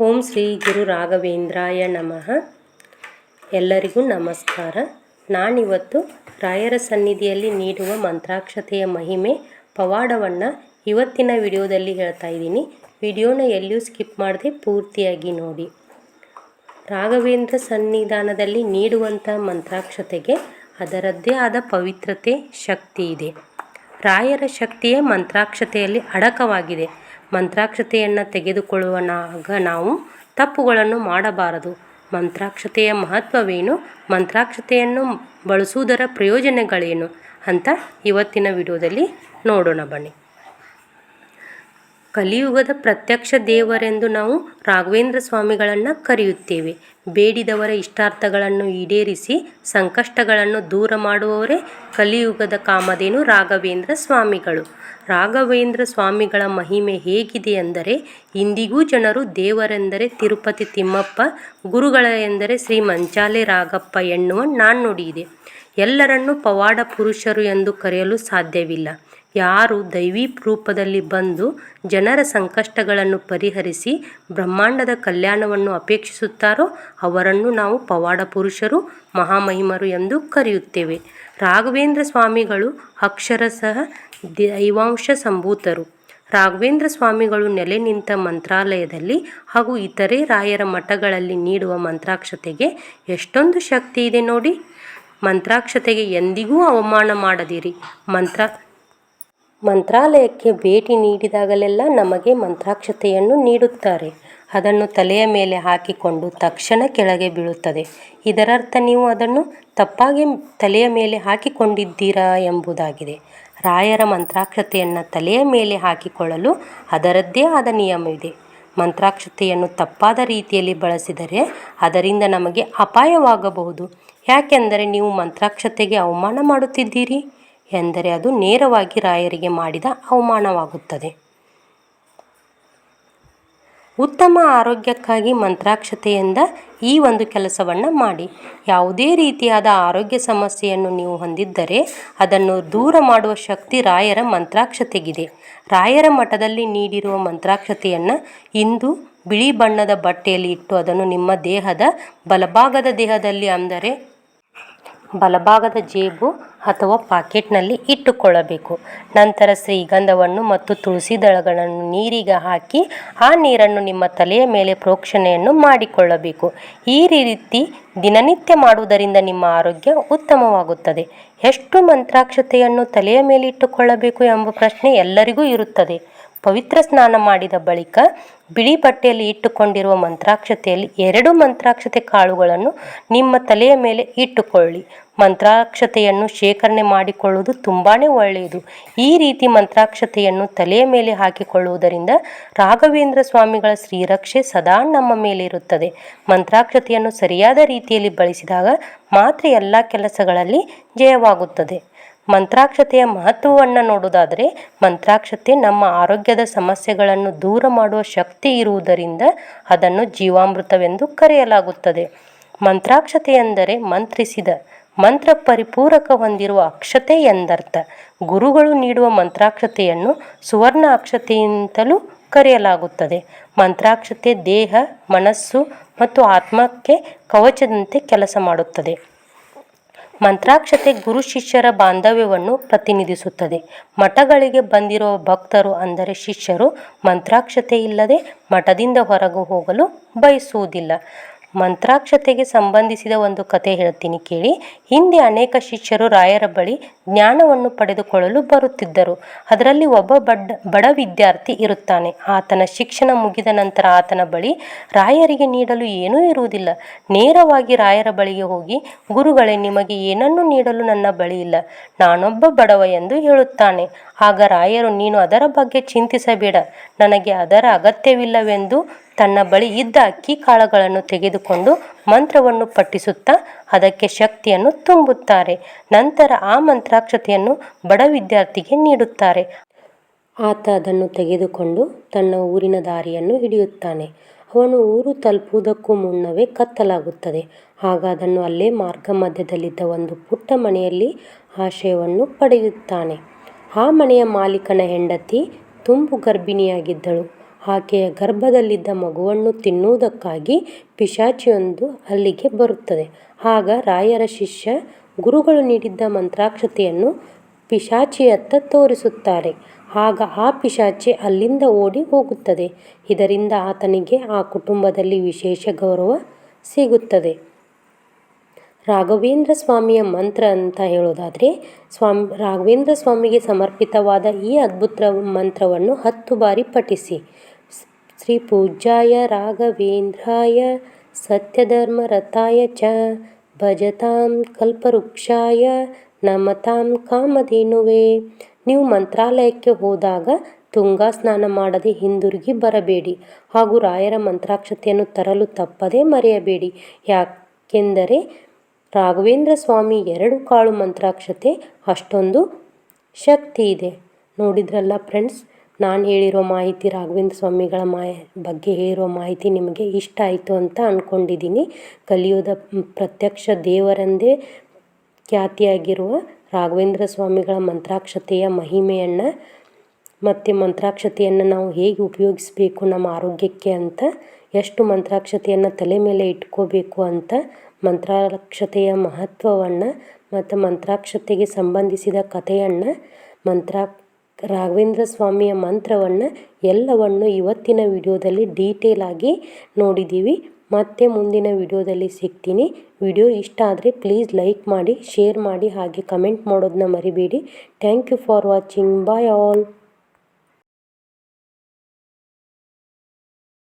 ಓಂ ಶ್ರೀ ಗುರು ರಾಘವೇಂದ್ರಾಯ ನಮಃ. ಎಲ್ಲರಿಗೂ ನಮಸ್ಕಾರ. ನಾನಿವತ್ತು ರಾಯರ ಸನ್ನಿಧಿಯಲ್ಲಿ ನೀಡುವ ಮಂತ್ರಾಕ್ಷತೆಯ ಮಹಿಮೆ, ಪವಾಡವನ್ನು ಇವತ್ತಿನ ವಿಡಿಯೋದಲ್ಲಿ ಹೇಳ್ತಾ ಇದ್ದೀನಿ. ವಿಡಿಯೋನ ಎಲ್ಲಿಯೂ ಸ್ಕಿಪ್ ಮಾಡದೆ ಪೂರ್ತಿಯಾಗಿ ನೋಡಿ. ರಾಘವೇಂದ್ರ ಸನ್ನಿಧಾನದಲ್ಲಿ ನೀಡುವಂಥ ಮಂತ್ರಾಕ್ಷತೆಗೆ ಅದರದ್ದೇ ಆದ ಪವಿತ್ರತೆ, ಶಕ್ತಿ ಇದೆ. ರಾಯರ ಶಕ್ತಿಯೇ ಮಂತ್ರಾಕ್ಷತೆಯಲ್ಲಿ ಅಡಕವಾಗಿದೆ. ಮಂತ್ರಾಕ್ಷತೆಯನ್ನು ತೆಗೆದುಕೊಳ್ಳುವನಾಗ ನಾವು ತಪ್ಪುಗಳನ್ನು ಮಾಡಬಾರದು. ಮಂತ್ರಾಕ್ಷತೆಯ ಮಹತ್ವವೇನು? ಮಂತ್ರಾಕ್ಷತೆಯನ್ನು ಬಳಸುವುದರ ಪ್ರಯೋಜನಗಳೇನು? ಅಂತ ಇವತ್ತಿನ ವಿಡಿಯೋದಲ್ಲಿ ನೋಡೋಣ ಬನ್ನಿ. ಕಲಿಯುಗದ ಪ್ರತ್ಯಕ್ಷ ದೇವರೆಂದು ನಾವು ರಾಘವೇಂದ್ರ ಸ್ವಾಮಿಗಳನ್ನು ಕರೆಯುತ್ತೇವೆ. ಬೇಡಿದವರ ಇಷ್ಟಾರ್ಥಗಳನ್ನು ಈಡೇರಿಸಿ ಸಂಕಷ್ಟಗಳನ್ನು ದೂರ ಮಾಡುವವರೇ ಕಲಿಯುಗದ ಕಾಮಧೇನು ರಾಘವೇಂದ್ರ ಸ್ವಾಮಿಗಳು. ರಾಘವೇಂದ್ರ ಸ್ವಾಮಿಗಳ ಮಹಿಮೆ ಹೇಗಿದೆ ಎಂದರೆ ಇಂದಿಗೂ ಜನರು ದೇವರೆಂದರೆ ತಿರುಪತಿ ತಿಮ್ಮಪ್ಪ ಗುರುಗಳ ಎಂದರೆ ಶ್ರೀ ಮಂಚಾಲೆ ರಾಘಪ್ಪ ಎನ್ನುವ ನಾಣ್ಣುಡಿಯಿದೆ ಎಲ್ಲರನ್ನೂ ಪವಾಡ ಪುರುಷರು ಎಂದು ಕರೆಯಲು ಸಾಧ್ಯವಿಲ್ಲ. ಯಾರು ದೈವಿ ರೂಪದಲ್ಲಿ ಬಂದು ಜನರ ಸಂಕಷ್ಟಗಳನ್ನು ಪರಿಹರಿಸಿ ಬ್ರಹ್ಮಾಂಡದ ಕಲ್ಯಾಣವನ್ನು ಅಪೇಕ್ಷಿಸುತ್ತಾರೋ ಅವರನ್ನು ನಾವು ಪವಾಡ ಪುರುಷರು, ಮಹಾಮಹಿಮರು ಎಂದು ಕರೆಯುತ್ತೇವೆ. ರಾಘವೇಂದ್ರ ಸ್ವಾಮಿಗಳು ಅಕ್ಷರಶಃ ದೈವಾಂಶ ಸಂಭೂತರು. ರಾಘವೇಂದ್ರ ಸ್ವಾಮಿಗಳು ನೆಲೆ ನಿಂತ ಮಂತ್ರಾಲಯದಲ್ಲಿ ಹಾಗೂ ಇತರೆ ರಾಯರ ಮಠಗಳಲ್ಲಿ ನೀಡುವ ಮಂತ್ರಾಕ್ಷತೆಗೆ ಎಷ್ಟೊಂದು ಶಕ್ತಿ ಇದೆ ನೋಡಿ. ಮಂತ್ರಾಕ್ಷತೆಗೆ ಎಂದಿಗೂ ಅವಮಾನ ಮಾಡದಿರಿ. ಮಂತ್ರ ಮಂತ್ರಾಲಯಕ್ಕೆ ಭೇಟಿ ನೀಡಿದಾಗಲೆಲ್ಲ ನಮಗೆ ಮಂತ್ರಾಕ್ಷತೆಯನ್ನು ನೀಡುತ್ತಾರೆ. ಅದನ್ನು ತಲೆಯ ಮೇಲೆ ಹಾಕಿಕೊಂಡು ತಕ್ಷಣ ಕೆಳಗೆ ಬೀಳುತ್ತದೆ. ಇದರರ್ಥ ನೀವು ಅದನ್ನು ತಪ್ಪಾಗಿ ತಲೆಯ ಮೇಲೆ ಹಾಕಿಕೊಂಡಿದ್ದೀರಾ ಎಂಬುದಾಗಿದೆ. ರಾಯರ ಮಂತ್ರಾಕ್ಷತೆಯನ್ನು ತಲೆಯ ಮೇಲೆ ಹಾಕಿಕೊಳ್ಳಲು ಅದರದ್ದೇ ಆದ ನಿಯಮವಿದೆ. ಮಂತ್ರಾಕ್ಷತೆಯನ್ನು ತಪ್ಪಾದ ರೀತಿಯಲ್ಲಿ ಬಳಸಿದರೆ ಅದರಿಂದ ನಮಗೆ ಅಪಾಯವಾಗಬಹುದು. ಯಾಕೆಂದರೆ ನೀವು ಮಂತ್ರಾಕ್ಷತೆಗೆ ಅವಮಾನ ಮಾಡುತ್ತಿದ್ದೀರಿ. ಎಂದರೆ ಅದು ನೇರವಾಗಿ ರಾಯರಿಗೆ ಮಾಡಿದ ಅವಮಾನವಾಗುತ್ತದೆ. ಉತ್ತಮ ಆರೋಗ್ಯಕ್ಕಾಗಿ ಮಂತ್ರಾಕ್ಷತೆಯಿಂದ ಈ ಒಂದು ಕೆಲಸವನ್ನು ಮಾಡಿ. ಯಾವುದೇ ರೀತಿಯಾದ ಆರೋಗ್ಯ ಸಮಸ್ಯೆಯನ್ನು ನೀವು ಹೊಂದಿದ್ದರೆ ಅದನ್ನು ದೂರ ಮಾಡುವ ಶಕ್ತಿ ರಾಯರ ಮಂತ್ರಾಕ್ಷತೆಗಿದೆ. ರಾಯರ ಮಠದಲ್ಲಿ ನೀಡಿರುವ ಮಂತ್ರಾಕ್ಷತೆಯನ್ನು ಇಂದು ಬಿಳಿ ಬಣ್ಣದ ಬಟ್ಟೆಯಲ್ಲಿ ಇಟ್ಟು ಅದನ್ನು ನಿಮ್ಮ ದೇಹದ ಬಲಭಾಗದ ದೇಹದಲ್ಲಿ ಅಂದರೆ ಬಲಭಾಗದ ಜೇಬು ಅಥವಾ ಪಾಕೆಟ್ನಲ್ಲಿ ಇಟ್ಟುಕೊಳ್ಳಬೇಕು. ನಂತರ ಶ್ರೀಗಂಧವನ್ನು ಮತ್ತು ತುಳಸಿ ದಳಗಳನ್ನು ನೀರಿಗೆ ಹಾಕಿ ಆ ನೀರನ್ನು ನಿಮ್ಮ ತಲೆಯ ಮೇಲೆ ಪ್ರೋಕ್ಷಣೆಯನ್ನು ಮಾಡಿಕೊಳ್ಳಬೇಕು. ಈ ರೀತಿ ದಿನನಿತ್ಯ ಮಾಡುವುದರಿಂದ ನಿಮ್ಮ ಆರೋಗ್ಯ ಉತ್ತಮವಾಗುತ್ತದೆ. ಎಷ್ಟು ಮಂತ್ರಾಕ್ಷತೆಯನ್ನು ತಲೆಯ ಮೇಲೆ ಇಟ್ಟುಕೊಳ್ಳಬೇಕು ಎಂಬ ಪ್ರಶ್ನೆ ಎಲ್ಲರಿಗೂ ಇರುತ್ತದೆ. ಪವಿತ್ರ ಸ್ನಾನ ಮಾಡಿದ ಬಳಿಕ ಬಿಳಿ ಬಟ್ಟೆಯಲ್ಲಿ ಇಟ್ಟುಕೊಂಡಿರುವ ಮಂತ್ರಾಕ್ಷತೆಯಲ್ಲಿ ಎರಡು ಮಂತ್ರಾಕ್ಷತೆ ಕಾಳುಗಳನ್ನು ನಿಮ್ಮ ತಲೆಯ ಮೇಲೆ ಇಟ್ಟುಕೊಳ್ಳಿ. ಮಂತ್ರಾಕ್ಷತೆಯನ್ನು ಶೇಖರಣೆ ಮಾಡಿಕೊಳ್ಳುವುದು ತುಂಬಾ ಒಳ್ಳೆಯದು. ಈ ರೀತಿ ಮಂತ್ರಾಕ್ಷತೆಯನ್ನು ತಲೆಯ ಮೇಲೆ ಹಾಕಿಕೊಳ್ಳುವುದರಿಂದ ರಾಘವೇಂದ್ರ ಸ್ವಾಮಿಗಳ ಶ್ರೀರಕ್ಷೆ ಸದಾ ನಮ್ಮ ಮೇಲೆ ಇರುತ್ತದೆ. ಮಂತ್ರಾಕ್ಷತೆಯನ್ನು ಸರಿಯಾದ ರೀತಿಯಲ್ಲಿ ಬಳಸಿದಾಗ ಮಾತ್ರ ಎಲ್ಲ ಕೆಲಸಗಳಲ್ಲಿ ಜಯವಾಗುತ್ತದೆ. ಮಂತ್ರಾಕ್ಷತೆಯ ಮಹತ್ವವನ್ನು ನೋಡುವುದಾದರೆ, ಮಂತ್ರಾಕ್ಷತೆ ನಮ್ಮ ಆರೋಗ್ಯದ ಸಮಸ್ಯೆಗಳನ್ನು ದೂರ ಮಾಡುವ ಶಕ್ತಿ ಇರುವುದರಿಂದ ಅದನ್ನು ಜೀವಾಮೃತವೆಂದು ಕರೆಯಲಾಗುತ್ತದೆ. ಮಂತ್ರಾಕ್ಷತೆ ಎಂದರೆ ಮಂತ್ರಿಸಿದ, ಮಂತ್ರ ಪರಿಪೂರಕ ಹೊಂದಿರುವ ಅಕ್ಷತೆ ಎಂದರ್ಥ. ಗುರುಗಳು ನೀಡುವ ಮಂತ್ರಾಕ್ಷತೆಯನ್ನು ಸುವರ್ಣ ಅಕ್ಷತೆಯಿಂದಲೂ ಕರೆಯಲಾಗುತ್ತದೆ. ಮಂತ್ರಾಕ್ಷತೆ ದೇಹ, ಮನಸ್ಸು ಮತ್ತು ಆತ್ಮಕ್ಕೆ ಕವಚದಂತೆ ಕೆಲಸ ಮಾಡುತ್ತದೆ. ಮಂತ್ರಾಕ್ಷತೆ ಗುರು ಶಿಷ್ಯರ ಬಾಂಧವ್ಯವನ್ನು ಪ್ರತಿನಿಧಿಸುತ್ತದೆ. ಮಠಗಳಿಗೆ ಬಂದಿರುವ ಭಕ್ತರು ಅಂದರೆ ಶಿಷ್ಯರು ಮಂತ್ರಾಕ್ಷತೆ ಇಲ್ಲದೆ ಮಠದಿಂದ ಹೊರಗೆ ಹೋಗಲು ಬಯಸುವುದಿಲ್ಲ. ಮಂತ್ರಾಕ್ಷತೆಗೆ ಸಂಬಂಧಿಸಿದ ಒಂದು ಕತೆ ಹೇಳ್ತೀನಿ ಕೇಳಿ. ಹಿಂದೆ ಅನೇಕ ಶಿಷ್ಯರು ರಾಯರ ಬಳಿ ಜ್ಞಾನವನ್ನು ಪಡೆದುಕೊಳ್ಳಲು ಬರುತ್ತಿದ್ದರು. ಅದರಲ್ಲಿ ಒಬ್ಬ ಬಡ್, ಬಡ ವಿದ್ಯಾರ್ಥಿ ಇರುತ್ತಾನೆ. ಆತನ ಶಿಕ್ಷಣ ಮುಗಿದ ನಂತರ ಆತನ ಬಳಿ ರಾಯರಿಗೆ ನೀಡಲು ಏನೂ ಇರುವುದಿಲ್ಲ. ನೇರವಾಗಿ ರಾಯರ ಬಳಿಗೆ ಹೋಗಿ, ಗುರುಗಳೇ, ನಿಮಗೆ ಏನನ್ನು ನೀಡಲು ನನ್ನ ಬಳಿ ಇಲ್ಲ. ನಾನೊಬ್ಬ ಬಡವ ಎಂದು ಹೇಳುತ್ತಾನೆ. ಆಗ ರಾಯರು, ನೀನು ಅದರ ಬಗ್ಗೆ ಚಿಂತಿಸಬೇಡ. ನನಗೆ ಅದರ ಅಗತ್ಯವಿಲ್ಲವೆಂದು ತನ್ನ ಬಳಿ ಇದ್ದ ಅಕ್ಕಿ ಕಾಳುಗಳನ್ನು ತೆಗೆದುಕೊಂಡು ಮಂತ್ರವನ್ನು ಪಠಿಸುತ್ತಾ ಅದಕ್ಕೆ ಶಕ್ತಿಯನ್ನು ತುಂಬುತ್ತಾರೆ. ನಂತರ ಆ ಮಂತ್ರಾಕ್ಷತೆಯನ್ನು ಬಡ ವಿದ್ಯಾರ್ಥಿಗೆ ನೀಡುತ್ತಾರೆ. ಆತ ಅದನ್ನು ತೆಗೆದುಕೊಂಡು ತನ್ನ ಊರಿನ ದಾರಿಯನ್ನು ಹಿಡಿಯುತ್ತಾನೆ. ಅವನು ಊರು ತಲುಪುವುದಕ್ಕೂ ಮುನ್ನವೇ ಕತ್ತಲಾಗುತ್ತದೆ. ಆಗ ಅದನ್ನು ಅಲ್ಲೇ ಮಾರ್ಗ ಮಧ್ಯದಲ್ಲಿದ್ದ ಒಂದು ಪುಟ್ಟ ಮನೆಯಲ್ಲಿ ಆಶಯವನ್ನು ಪಡೆಯುತ್ತಾನೆ. ಆ ಮನೆಯ ಮಾಲೀಕನ ಹೆಂಡತಿ ತುಂಬು ಗರ್ಭಿಣಿಯಾಗಿದ್ದಳು. ಆಕೆಯ ಗರ್ಭದಲ್ಲಿದ್ದ ಮಗುವನ್ನು ತಿನ್ನುವುದಕ್ಕಾಗಿ ಪಿಶಾಚಿಯೊಂದು ಅಲ್ಲಿಗೆ ಬರುತ್ತದೆ. ಆಗ ರಾಯರ ಶಿಷ್ಯ ಗುರುಗಳು ನೀಡಿದ್ದ ಮಂತ್ರಾಕ್ಷತೆಯನ್ನು ಪಿಶಾಚಿಯತ್ತ ತೋರಿಸುತ್ತಾರೆ. ಆಗ ಆ ಪಿಶಾಚಿ ಅಲ್ಲಿಂದ ಓಡಿ ಹೋಗುತ್ತದೆ. ಇದರಿಂದ ಆತನಿಗೆ ಆ ಕುಟುಂಬದಲ್ಲಿ ವಿಶೇಷ ಗೌರವ ಸಿಗುತ್ತದೆ. ರಾಘವೇಂದ್ರ ಸ್ವಾಮಿಯ ಮಂತ್ರ ಅಂತ ಹೇಳೋದಾದರೆ, ಸ್ವಾಮಿ, ರಾಘವೇಂದ್ರ ಸ್ವಾಮಿಗೆ ಸಮರ್ಪಿತವಾದ ಈ ಅದ್ಭುತ ಮಂತ್ರವನ್ನು ಹತ್ತು ಬಾರಿ ಪಠಿಸಿ. ಶ್ರೀ ರಾಘವೇಂದ್ರಾಯ ಸತ್ಯಧರ್ಮರತಾಯ ಚ ಭಜತಾಂ ಕಲ್ಪವೃಕ್ಷಾಯ ನಮತಾಂ ಕಾಮಧೇನುವೆ. ನೀವು ಮಂತ್ರಾಲಯಕ್ಕೆ ಹೋದಾಗ ತುಂಗಾ ಸ್ನಾನ ಮಾಡದೆ ಹಿಂದಿರುಗಿ ಬರಬೇಡಿ ಹಾಗೂ ರಾಯರ ಮಂತ್ರಾಕ್ಷತೆಯನ್ನು ತರಲು ತಪ್ಪದೇ ಮರೆಯಬೇಡಿ. ಯಾಕೆಂದರೆ ರಾಘವೇಂದ್ರ ಸ್ವಾಮಿ ಎರಡು ಕಾಳು ಮಂತ್ರಾಕ್ಷತೆ, ಅಷ್ಟೊಂದು ಶಕ್ತಿ ಇದೆ. ನೋಡಿದ್ರಲ್ಲ ಫ್ರೆಂಡ್ಸ್ ನಾನು ಹೇಳಿರೋ ಮಾಹಿತಿ ರಾಘವೇಂದ್ರ ಸ್ವಾಮಿಗಳ ಮಾ, ಬಗ್ಗೆ ಹೇಳಿರೋ ಮಾಹಿತಿ ನಿಮಗೆ ಇಷ್ಟ ಆಯಿತು ಅಂತ ಅಂದ್ಕೊಂಡಿದ್ದೀನಿ ಕಲಿಯುವುದ ಪ್ರತ್ಯಕ್ಷ ದೇವರೆಂದೇ ಖ್ಯಾತಿಯಾಗಿರುವ ರಾಘವೇಂದ್ರ ಸ್ವಾಮಿಗಳ ಮಂತ್ರಾಕ್ಷತೆಯ ಮಹಿಮೆಯನ್ನು ಮತ್ತು ಮಂತ್ರಾಕ್ಷತೆಯನ್ನು ನಾವು ಹೇಗೆ ಉಪಯೋಗಿಸಬೇಕು, ನಮ್ಮ ಆರೋಗ್ಯಕ್ಕೆ ಅಂತ, ಎಷ್ಟು ಮಂತ್ರಾಕ್ಷತೆಯನ್ನು ತಲೆ ಮೇಲೆ ಇಟ್ಕೋಬೇಕು ಅಂತ, ಮಂತ್ರಾಕ್ಷತೆಯ ಮಹತ್ವವನ್ನು ಮತ್ತು ಮಂತ್ರಾಕ್ಷತೆಗೆ ಸಂಬಂಧಿಸಿದ ಕಥೆಯನ್ನು ಮಂತ್ರ ರಾಘವೇಂದ್ರ ಸ್ವಾಮಿಯ ಮಂತ್ರವನ್ನು ಎಲ್ಲವನ್ನು ಇವತ್ತಿನ ವಿಡಿಯೋದಲ್ಲಿ ಡೀಟೇಲ್ ಆಗಿ ನೋಡಿದ್ದೀವಿ. ಮತ್ತೆ ಮುಂದಿನ ವಿಡಿಯೋದಲ್ಲಿ ಸಿಗ್ತೀನಿ. ವಿಡಿಯೋ ಇಷ್ಟ ಆದರೆ ಪ್ಲೀಸ್ ಲೈಕ್ ಮಾಡಿ ಶೇರ್ ಮಾಡಿ, ಹಾಗೆ ಕಮೆಂಟ್ ಮಾಡೋದನ್ನ ಮರಿಬೇಡಿ. Thank you for watching bye all